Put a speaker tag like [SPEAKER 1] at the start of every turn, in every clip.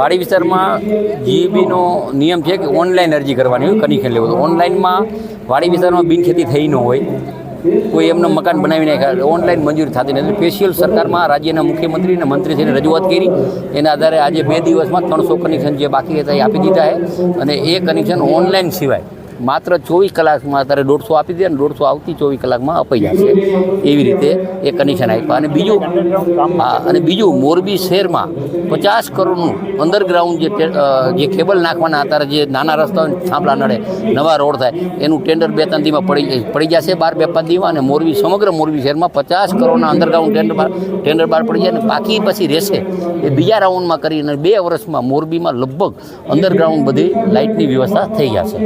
[SPEAKER 1] વાડી વિસ્તારમાં જીઈબીનો નિયમ છે કે ઓનલાઈન અરજી કરવાની હોય, કનેક્શન લેવું તો ઓનલાઈનમાં વાડી વિસ્તારમાં બિનખેતી થઈ ન હોય. કોઈ એમને મકાન બનાવી નાખ્યા ઓનલાઈન મંજૂરી થતી નથી. સ્પેશિયલ સરકારમાં રાજ્યના મુખ્યમંત્રી અને મંત્રીશ્રીને રજૂઆત કરી. એના આધારે આજે બે દિવસમાં ત્રણસો કનેક્શન જે બાકી હતા એ આપી દીધા છે. અને એ કનેક્શન ઓનલાઈન સિવાય માત્ર ચોવીસ કલાકમાં અત્યારે દોઢસો આપી દે અને દોઢસો આવતી ચોવીસ કલાકમાં અપાઈ જશે. એવી રીતે એ કનેક્શન આપ્યા. અને બીજું, હા, અને બીજું, મોરબી શહેરમાં પચાસ કરોડનું અંડરગ્રાઉન્ડ જે જે કેબલ નાખવાના અત્યારે જે નાના રસ્તા થાંભલા નડે, નવા રોડ થાય, એનું ટેન્ડર બે ત્રણ દીમાં પડી પડી જશે, બાર બે પાંચ દીમાં, અને મોરબી, સમગ્ર મોરબી શહેરમાં પચાસ કરોડના અંડરગ્રાઉન્ડ ટેન્ડર બહાર ટેન્ડર બહાર પડી જાય અને બાકી પછી રહેશે. એ બીજા રાઉન્ડમાં કરીને બે વર્ષમાં મોરબીમાં લગભગ અંડરગ્રાઉન્ડ બધી લાઇટની વ્યવસ્થા થઈ જશે.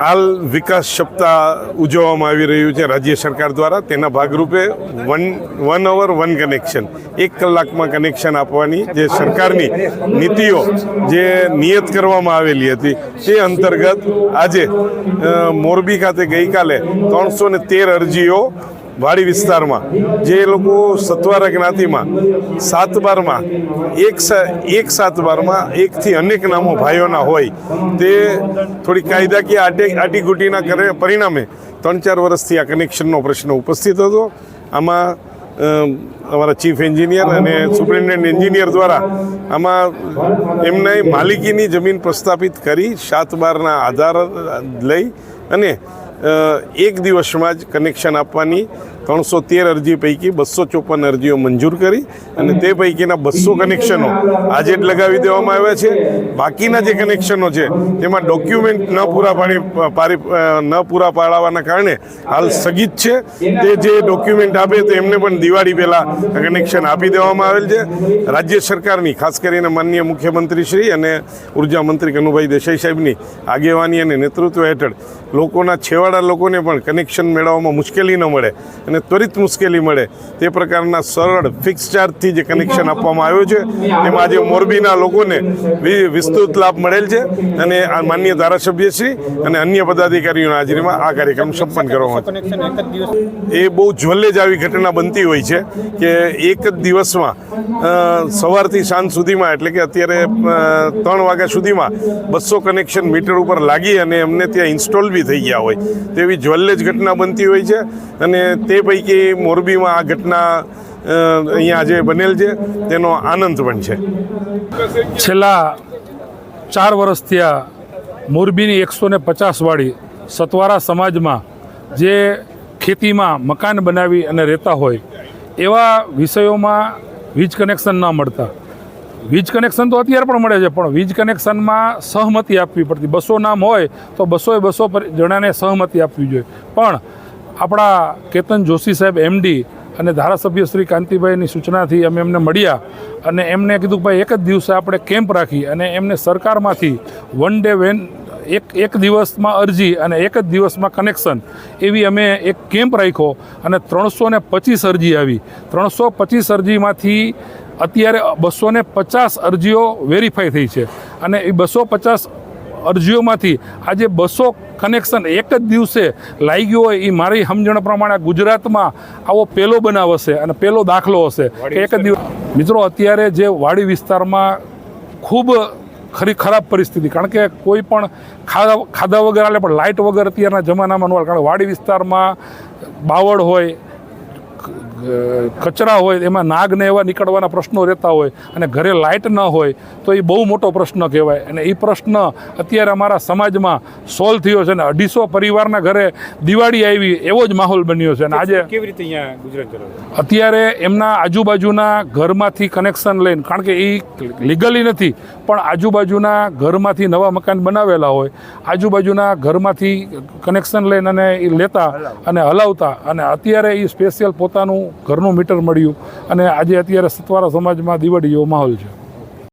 [SPEAKER 2] હાલ વિકાસ સપ્તાહ ઉજવવામાં આવી રહ્યું છે રાજ્ય સરકાર દ્વારા. તેના ભાગરૂપે one one hour, one connection, એક કલાકમાં કનેક્શન આપવાની જે સરકારની નીતિઓ જે નિયત કરવામાં આવેલી હતી, તે અંતર્ગત આજે મોરબી ખાતે ગઈકાલે ત્રણસો તેર અરજીઓ વાડી વિસ્તારમાં જે લોકો સત્વારા જ્ઞાતિમાં સાત બારમાં, એક એક સાત બારમાં, એકથી અનેક નામો ભાઈઓના હોય, તે થોડી કાયદાકીય આટે, આટીઘૂટીના કરે, પરિણામે ત્રણ ચાર વર્ષથી આ કનેક્શનનો પ્રશ્ન ઉપસ્થિત હતો. આમાં અમારા ચીફ એન્જિનિયર અને સુપ્રિન્ટેન્ડન્ટ એન્જિનિયર દ્વારા આમાં એમને માલિકીની જમીન પ્રસ્થાપિત કરી, સાત બારના આધાર લઈ અને એક દિવસમાં જ કનેક્શન આપવાની ત્રણસો તેર અરજી પૈકી બસો ચોપન અરજીઓ મંજૂર કરી અને તે પૈકીના બસો કનેક્શનો આજે જ લગાવી દેવામાં આવ્યા છે. બાકીના જે કનેક્શનો છે, તેમાં ડોક્યુમેન્ટ ન પૂરા પાડી પારી ન પૂરા પાડવાના કારણે હાલ સ્થગિત છે. તે જે ડોક્યુમેન્ટ આપે તો એમને પણ દિવાળી પહેલાં કનેક્શન આપી દેવામાં આવેલ છે. રાજ્ય સરકારની, ખાસ કરીને માનનીય મુખ્યમંત્રી શ્રી અને ઊર્જા મંત્રી કનુભાઈ દેસાઈ સાહેબની આગેવાની અને નેતૃત્વ હેઠળ લોકોના છેવાડા લોકોને પણ કનેક્શન મેળવવામાં મુશ્કેલી ન મળે અને ત્વરિત મુશ્કેલી મળે તે પ્રકારના સરળ ફિક્સ ચાર્જથી જે કનેક્શન આપવામાં આવ્યું છે તેમાં આજે મોરબીના લોકોને વિસ્તૃત લાભ મળેલ છે અને આ માન્ય ધારાસભ્યશ્રી અને અન્ય પદાધિકારીઓના હાજરીમાં આ કાર્યક્રમ સંપન્ન કરવામાં આવ્યો. એ બહુ જ્વલ્લે જ આવી ઘટના બનતી હોય છે કે એક જ દિવસમાં સવારથી સાંજ સુધીમાં એટલે કે અત્યારે ત્રણ વાગ્યા સુધીમાં બસો કનેક્શન મીટર ઉપર લાગી અને એમને ત્યાં ઇન્સ્ટોલ બી થઈ ગયા હોય. તેવી જ્વલ્લે જ ઘટના બનતી હોય છે અને તે પૈકી મોરબીમાં આ ઘટના અહીંયા આજે બનેલ છે, તેનો આનંદ પણ છે.
[SPEAKER 3] છેલ્લા ચાર વર્ષથી આ મોરબીની એકસો ને પચાસવાળી સતવારા સમાજમાં જે ખેતીમાં મકાન બનાવી અને રહેતા હોય, એવા વિષયોમાં વીજ કનેક્શન ન મળતા. વીજ કનેક્શન તો અત્યારે પણ મળે છે, પણ વીજ કનેક્શનમાં સહમતિ આપવી પડતી. બસો નામ હોય તો બસોએ બસો પર- જણાને સહમતિ આપવી જોઈએ. પણ આપણા કેતન જોશી સાહેબ એમડી અને ધારાસભ્ય શ્રી કાંતિભાઈની સૂચનાથી અમે એમને મળ્યા અને એમને કીધું ભાઈ એક જ દિવસે આપણે કેમ્પ રાખી અને એમને સરકારમાંથી વન ડે વેન એક એક દિવસમાં અરજી અને એક જ દિવસમાં કનેક્શન એવી અમે એક કેમ્પ રાખ્યો અને ત્રણસો ને પચીસ અરજી આવી. ત્રણસો પચીસ અરજીમાંથી અત્યારે બસો ને પચાસ અરજીઓ વેરીફાઈ થઈ છે અને એ બસો પચાસ અરજીઓમાંથી આજે બસો કનેક્શન એક જ દિવસે લાગી ગયું હોય એ મારી સમજણ પ્રમાણે ગુજરાતમાં આવો પહેલો બનાવ હશે અને પહેલો દાખલો હશે કે એક જ દિવસ મિત્રો અત્યારે જે વાડી વિસ્તારમાં ખૂબ ખરી ખરાબ પરિસ્થિતિ કારણ કે કોઈ પણ ખાધા ખાધા વગર આલે પણ લાઇટ વગર અત્યારના જમાનામાં ન. કારણ વાડી વિસ્તારમાં બાવળ હોય કચરા હોય એમાં નાગને એવા નીકળવાના પ્રશ્નો રહેતા હોય અને ઘરે લાઇટ ન હોય તો એ બહુ મોટો પ્રશ્ન કહેવાય. અને એ પ્રશ્ન અત્યારે અમારા સમાજમાં સોલ્વ થયો છે અને અઢીસો પરિવારના ઘરે દિવાળી આવી એવો જ માહોલ બન્યો છે. અને આજે
[SPEAKER 4] કેવી રીતે અહીંયા ગુજરાત
[SPEAKER 3] અત્યારે એમના આજુબાજુના ઘરમાંથી કનેક્શન લઈને કારણ કે એ લીગલી નથી પણ આજુબાજુના ઘરમાંથી નવા મકાન બનાવેલા હોય આજુબાજુના ઘરમાંથી કનેક્શન લઈને અને એ લેતા અને હલાવતા. અને અત્યારે એ સ્પેશિયલ પોતાનું ઘરનું મીટર મળ્યું અને આજે અત્યારે સતવારા સમાજમાં દિવાળી માહોલ છે.